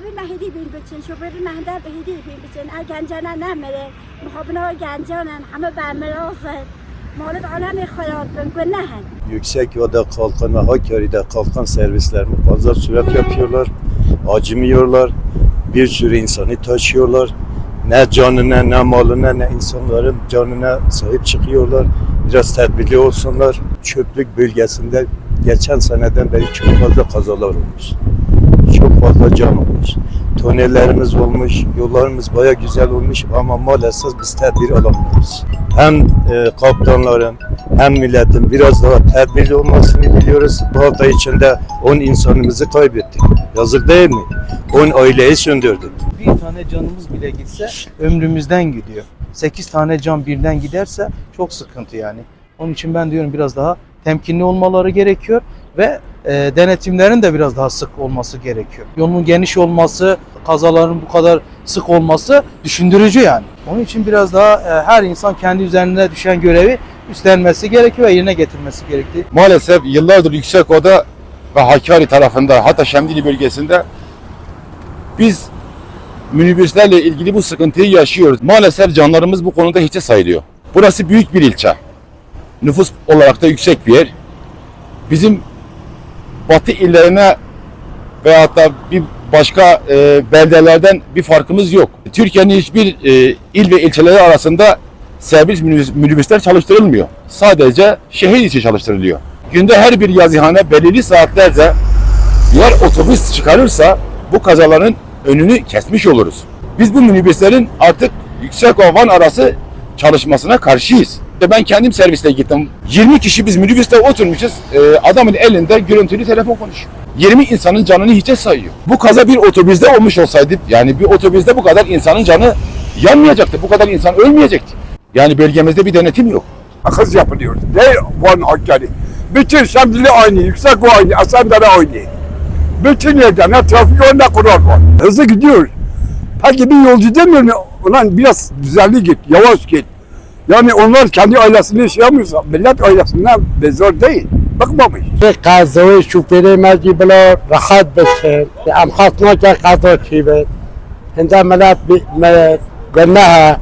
Bin biçin, şoförü nehde hidi bin biçin. Er gencene nemere, muhabına o gencenen, hamı bemir olsun. Malık alemi hayat bin günehen. Yüksek yolda kalkan ve Hakkari'de kalkan servislerini fazla sürat yapıyorlar. Acımıyorlar. Bir sürü insanı taşıyorlar. Ne canına ne malına ne insanların canına sahip çıkıyorlar. Biraz tedbirli olsunlar. Çöplük bölgesinde geçen seneden beri çok fazla kazalar olmuş. Fazla can olmuş. Tonelerimiz olmuş, yollarımız baya güzel olmuş ama maalesef biz tedbir alamıyoruz. Hem e, kaptanların hem milletin biraz daha tedbirli olmasını biliyoruz. Bu hafta içinde 10 insanımızı kaybettik. Yazık değil mi? 10 aileyi söndürdük. Bir tane canımız bile gitse ömrümüzden gidiyor. 8 tane can birden giderse çok sıkıntı yani. Onun için ben diyorum biraz daha temkinli olmaları gerekiyor ve e, denetimlerin de biraz daha sık olması gerekiyor. Yolun geniş olması, kazaların bu kadar sık olması düşündürücü yani. Onun için biraz daha e, her insan kendi üzerine düşen görevi üstlenmesi gerekiyor ve yerine getirmesi gerektiği maalesef yıllardır Yüksekova'da ve Hakkari tarafında hatta Şemdili bölgesinde biz minibüslerle ilgili bu sıkıntıyı yaşıyoruz. Maalesef canlarımız bu konuda hiçe sayılıyor. Burası büyük bir ilçe. Nüfus olarak da yüksek bir yer. Bizim batı illerine veyahut da bir başka e, beldelerden bir farkımız yok. Türkiye'nin hiçbir e, il ve ilçeleri arasında servis minibüs- minibüsler çalıştırılmıyor. Sadece şehir içi çalıştırılıyor. Günde her bir yazıhane belirli saatlerce yer otobüs çıkarırsa bu kazaların önünü kesmiş oluruz. Biz bu minibüslerin artık yüksek ovan arası çalışmasına karşıyız. İşte Ben kendim serviste gittim. 20 kişi biz minibüste oturmuşuz. Ee, adamın elinde görüntülü telefon konuşuyor. 20 insanın canını hiçe sayıyor. Bu kaza bir otobüste olmuş olsaydı yani bir otobüste bu kadar insanın canı yanmayacaktı. Bu kadar insan ölmeyecekti. Yani bölgemizde bir denetim yok. hız yapılıyor. Ne Van Hakkari. Bütün Şemdili aynı, Yüksek aynı, Asendere aynı. Bütün yerde ne trafik var ne kural var. Hızlı gidiyor. Peki bir yolcu demiyor mu? Ulan biraz düzenli git, yavaş git. Yani onlar kendi ailesini şey yapmıyorsa millet ailesinden bezor değil. Bakmamış. قضای شوفری مجی بلا راحت بشه ام خواست که قضا چی بید هنده ملت گناه